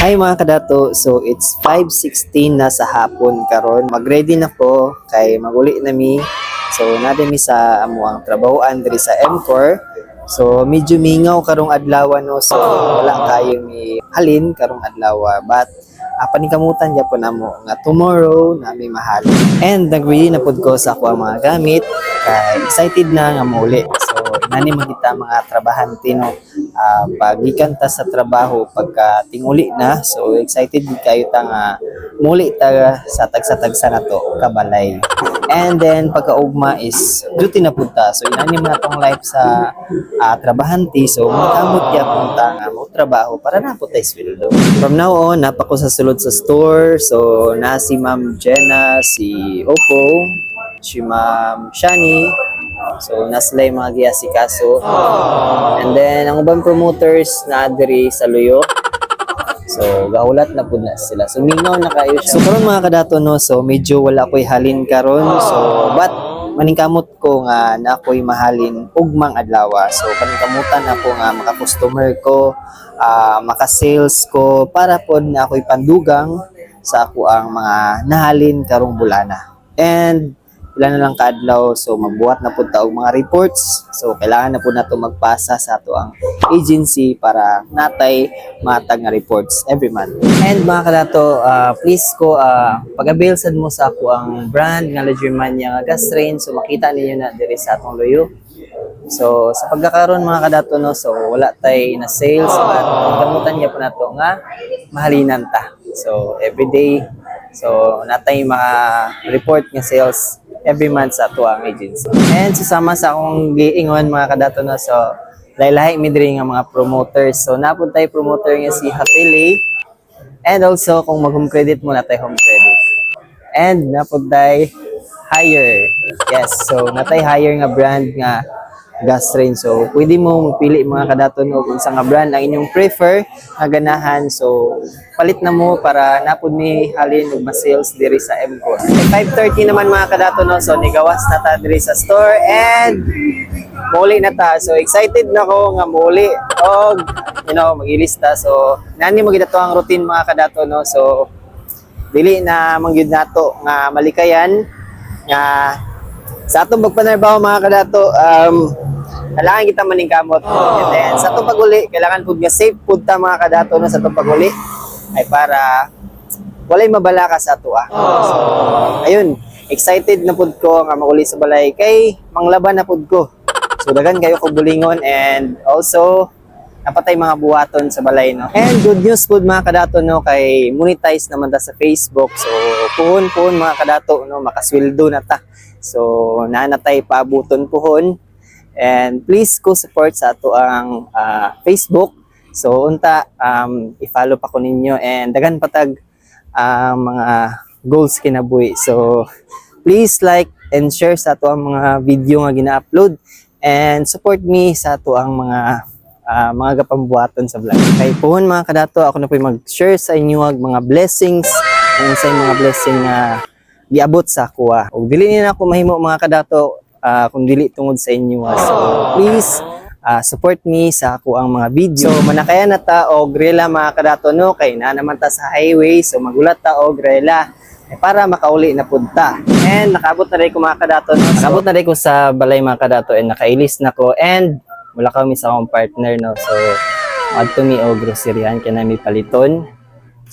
Hi mga kadato, so it's 5.16 na sa hapon karon. Mag-ready na ko kay maguli na mi. So nade mi sa amo ang trabahoan diri sa MCOR. So medyo mingaw karong adlaw no. So wala kayo mi halin karong adlaw but uh, paningkamutan gyapon namo nga tomorrow na mi mahal. And nag-ready na pud ko sa ako mga gamit kay excited na nga muli. Man kita mga trabahante no? Ah pagikan ta sa trabaho pagka tinguli na so excited gid kayo ta nga muli ta sa tagsa-tagsa na to kabalay. And then pagkaugma is duty na punta so inani man atong life sa ah, trabahante so makamot ya punta nga mo trabaho para na po tayo sweldo. From now on napa ko sa sulod sa store. So na si Ma'am Jenna si Oppo si Ma'am Shani So, naslay mga giasikaso. And then, ang ubang promoters na diri sa Luyo. So, gaulat na pud na sila. So, minaw na kayo siya. So, karon mga kadato, no, so medyo wala ko'y halin karon. So, but maningkamot ko nga na ako'y mahalin ugmang adlawa. So, paningkamutan ako nga maka-customer ko, ah, maka-sales ko, para pod na ako'y pandugang sa ako ang mga nahalin karong bulana. And ilan na lang kaadlaw so magbuhat na pud ta og mga reports. So kailangan na pud nato magpasa sa ato ang agency para natay matag nga reports every month. And mga kadato ah, please ko uh, pag-avail sad mo sa ako ang brand nga Legermania nga gas train so makita ninyo na diri sa atong loyo So sa pagkakaroon mga kadato no so wala tay na sales at gamutan niya po nato nga mahalinan ta. So every day so natay mga report nga sales every month sa ato ang agency. And susama sa akong giingon mga kadato no so lahi-lahi mi diri nga mga promoters. So napun tay promoter nga si Hafili and also kung mag home credit mo natay home credit. And napun tay higher. Yes, so natay higher nga brand nga gas train. So, pwede mo magpili mga kadaton o kung sa nga brand ang inyong prefer nga ganahan. So, palit na mo para napod mi halin og ma-sales diri sa MCO. At 5.30 naman mga kadaton no. So, nigawas na ta diri sa store and muli na ta. So, excited na ko nga muli og you know, magilista. So, nani mo gid ato ang routine mga kadaton no. So, dili na mangyud nato nga malikayan nga sa atong pagpanarbaho mga kadato um kailangan kita maningkamot and then sa atong paguli kailangan pud nga safe pud ta mga kadato na sa atong paguli ay para walay mabala ka sa ato ah. So, ayun, excited na pud ko nga mauli sa balay kay manglaban na pud ko. So daghan kayo ko bulingon and also napatay mga buhaton sa balay no. And good news pud mga kadato no kay monetize naman ta sa Facebook. So puhon puhon mga kadato no makasweldo na ta. So nanatay paabuton puhon. And please ko support sa ato ang ah, Facebook. So unta um, i-follow pa ko ninyo and daghan patag ang mga goals kinabuhi. So please like and share sa ato ang mga video nga gina-upload and support me sa ato ang mga ah, mga gapambuhaton sa vlog. Kay puhon mga kadato, ako na po mag-share sa inyo ang mga blessings, kung sa mga blessing na giabot sa ah. Ug dili na ako mahimo mga kadato ah, kung dili tungod sa inyo. ah. So please ah, support me sa ako ang mga video. So manakaya na ta og rela mga kadato no kay na naman ta sa highway so magulat ta og rela eh, para makauli na punta. And nakabot na rin ko mga kadato. No? Nakabot na rin ko sa balay mga kadato and nakailis na ko and wala kami sa akong partner no. So adto mi og groceryan kay nami paliton.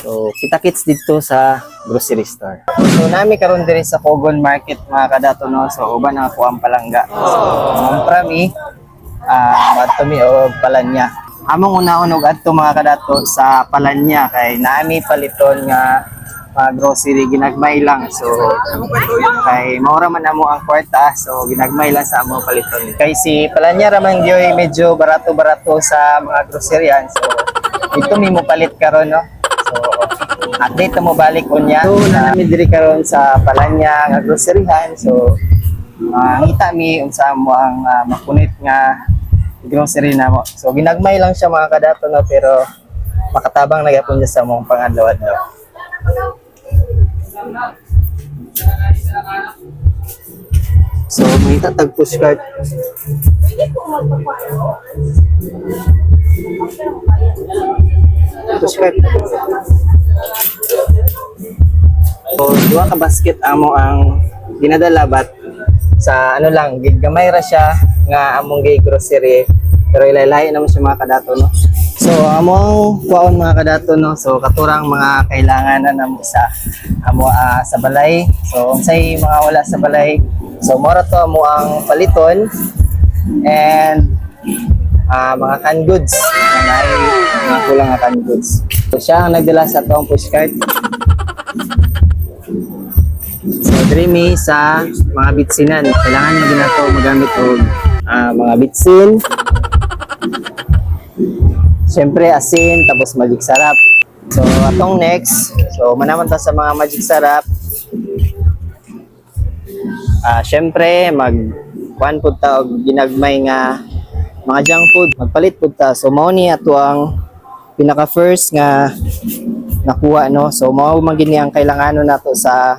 So kita kits dito sa grocery store. So nami karon diri sa Kogon Market mga kadato no. So uban ang ako ang palangga. So mumpra mi ah adto mi og palanya. Among una-un og adto mga kadato sa palanya kay nami paliton nga mga grocery ginagmay lang. So kay maura man amo ang kwarta so ginagmay lang sa amo paliton. Kay si palanya raman gyoy medyo barato-barato sa mga groceryan. So dito mi mo palit karon no. So update mo balik unya. So na nami diri karon sa palanya nga groceryhan. So makita mi unsa mo ang ah, makunit nga grocery na mo. So ginagmay lang siya mga kadato no pero makatabang na gyapon siya sa mong pangadlaw-adlaw. So, may tatag pushcart. Pushcart. So, duha ka basket amo ang ginadala but sa ano lang, gamay ra siya nga among gay grocery pero ilaylay naman siya mga kadato no. So among kuwaon mga kadato no. So katurang mga kailangan na namo sa amo ah, sa balay. So unsay mga wala sa balay. So mora amo ang paliton and ah, mga canned goods na mga kulang nga canned goods. So siya ang nagdala sa atong pushcart. So, dreamy sa mga bitsinan. Kailangan nyo ginato magamit og ah, mga bitsin. Siyempre, asin, tapos magic sarap. So, atong next. So, manaman ta sa mga magic sarap. Ah, siyempre, mag kuan pud ta og ginagmay nga mga junk food. Magpalit pud ta. So, mao ni ato ang pinaka first nga nakuha no. So, mao man gini ang kailanganon nato sa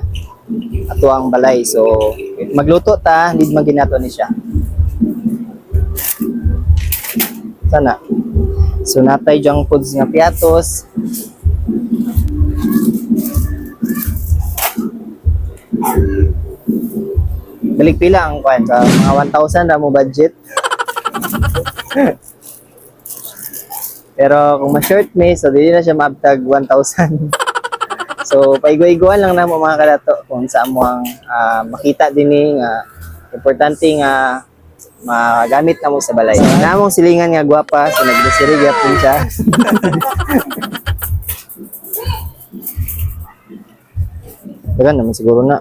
ato ang balay. So, magluto ta, hindi man ginato ni siya. Sana. So, natay junk foods nga piatos. Balik pila ang kwan sa mga 1,000 na mo budget. Pero kung ma-short me, so di na siya maabtag 1,000. So, paigwa-igwan lang na mo mga kadato kung saan mo ang ah, makita din ni nga importante nga magamit na mo sa balay. So, namong silingan nga gwapa, so nagdesiri gyapon siya. Dagan naman siguro na.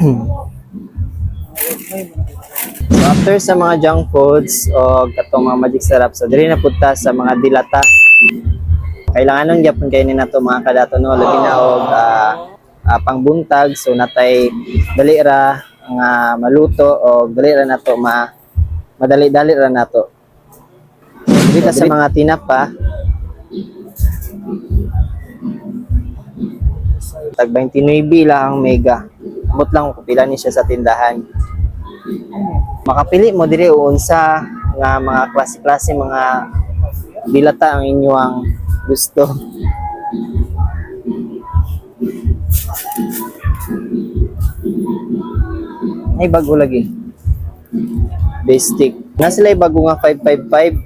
So after sa mga junk foods o katong mga magic syrup, so diri na punta sa mga dilata. Kailangan nung gyapon kay ni nato mga kadato no labi na og ah, ah, pangbuntag so natay dali ra nga maluto o dali ra nato ma madali-dali ra nato. Diri ta sa mga tinapa. Tag 29 lang ang mega. Abot lang kung pila ni siya sa tindahan makapili mo diri unsa nga mga klase-klase mga dilata ang inyong gusto. Ay bago lagi. Basic. Na sila bago nga 555.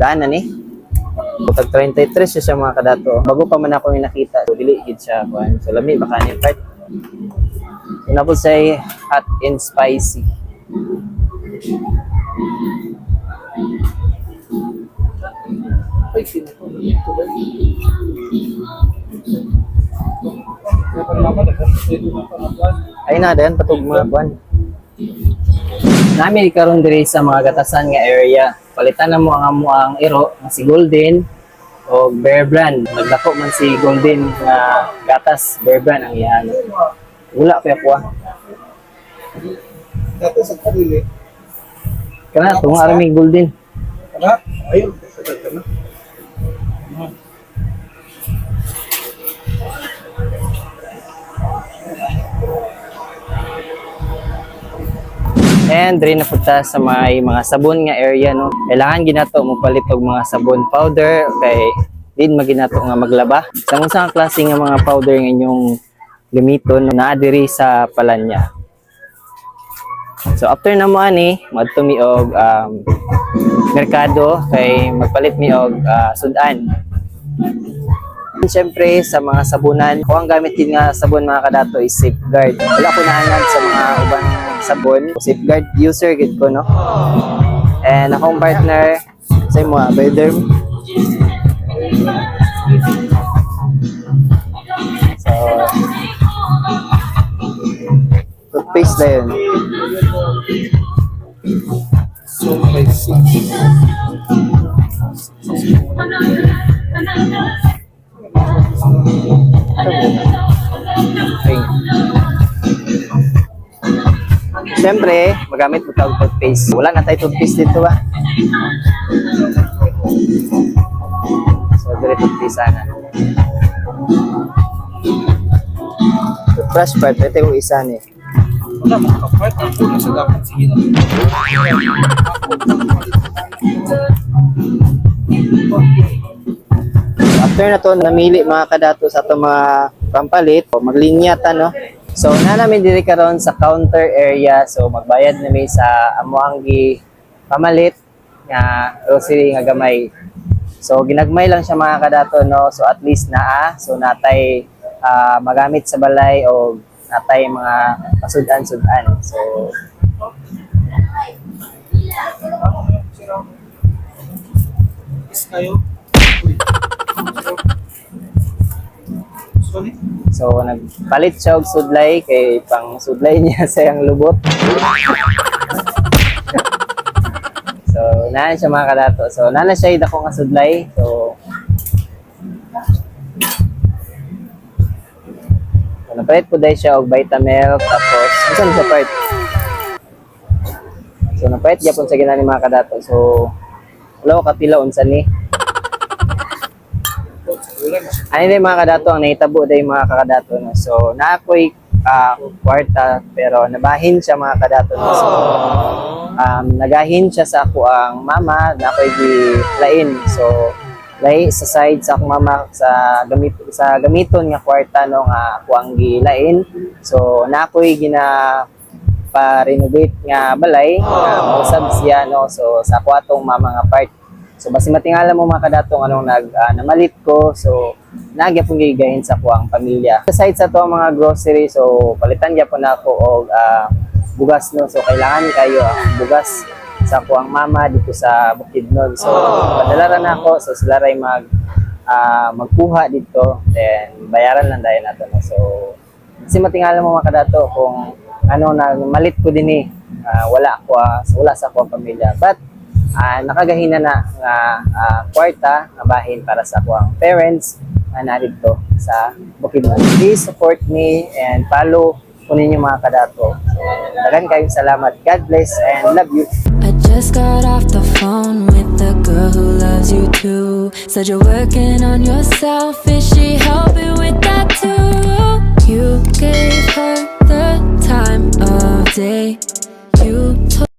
Daan na ni. Tag 33 siya mga kadato. Bago pa man ako yung nakita. So, dili gid siya. kuwan. So, lami baka ni part. I would say hot and spicy. Ay na, dayan patug mga buwan. Nami karon diri sa mga gatasan nga area. Palitan na mo ang amo ang iro nga si Golden o Bear Brand. Naglako man si Golden nga gatas Bear Brand ang iyan. Wala pa ako ah. Dati sa kanili. Kana tunga arami Golden. Ano? Ayun. Sa kana. And diri na punta sa may mga sabon nga area no. Kailangan ginato mo palit og mga sabon powder kay din maginato nga maglaba. Sa unsang klase nga mga powder nga inyong gamiton na diri sa palanya. So after na mo ani, madto mi og um, merkado kay magpalit mi og ah, sudan. Siyempre, sa mga sabunan, kung ang gamit din nga sabon mga kadato is safeguard. Wala ko naanan sa mga ubang sabon. Safeguard user gid ko, no? And akong partner, sa mo, ah, Bayderm. So, toothpaste na yun. So, Siyempre, magamit mo tawag toothpaste. Wala na tayo toothpaste dito ba? So, dire toothpaste sana. crash part, ito yung isa ni. Wala, makakapart. Ako na sa dapat sige. After na to, namili mga kadato sa itong mga pampalit, o maglinyata, no? So, na namin diri karon sa counter area. So, magbayad namin sa amuanggi pamalit nga grocery nga gamay. So, ginagmay lang siya mga kadato, no? So, at least naa. So, natay ah, magamit sa balay o natay mga pasudan-sudan. So, kayo? So, nagpalit siya og sudlay kay pang sudlay niya sa yang lubot. so, naan siya mga kadato. So, nana siya dako nga sudlay. So, so napalit po dahil siya og Vitamilk tapos unsa siya part? So, napalit gyapon sa ginani mga kadato. So, wala ko kapila unsa ni. Ano din mga kadato, ang nahitabo din mga kakadato. No? So, na ako'y ah, kwarta, pero nabahin siya mga kadato. No? So, um, nagahin siya sa ako ang mama, na ako'y gilain. So, lay sa side sa akong mama sa gamit sa gamiton nga kwarta no nga ako ang gilain. So, na ako'y gina pa-renovate nga balay nga mausab siya no so sa ako atong mama nga part So basi matingala mo mga kadatong anong nag ah, namalit ko. So nagya pong gigahin sa kuang pamilya. Sa side sa to mga grocery so palitan gyapon ako og ah, bugas no. So kailangan kayo ang bugas sa kuang mama dito sa Bukidnon. So padala ra na ako so sila ray mag ah, magkuha dito then bayaran lang dahil nato no. So kasi matingala mo mga kadato kung ano na malit ko din eh. Ah, wala ako ah, wala sa akong pamilya. But ah nakagahina na nga ah, kwarta nga bahin para sa akong parents nga na dito sa Bukidnon. Please support me and follow ko ninyo mga kadato. So, dagan kayong salamat. God bless and love you. I just got off the phone with the girl who loves you too. Said you're working on yourself. Is she helping with that too? You gave her the time of day.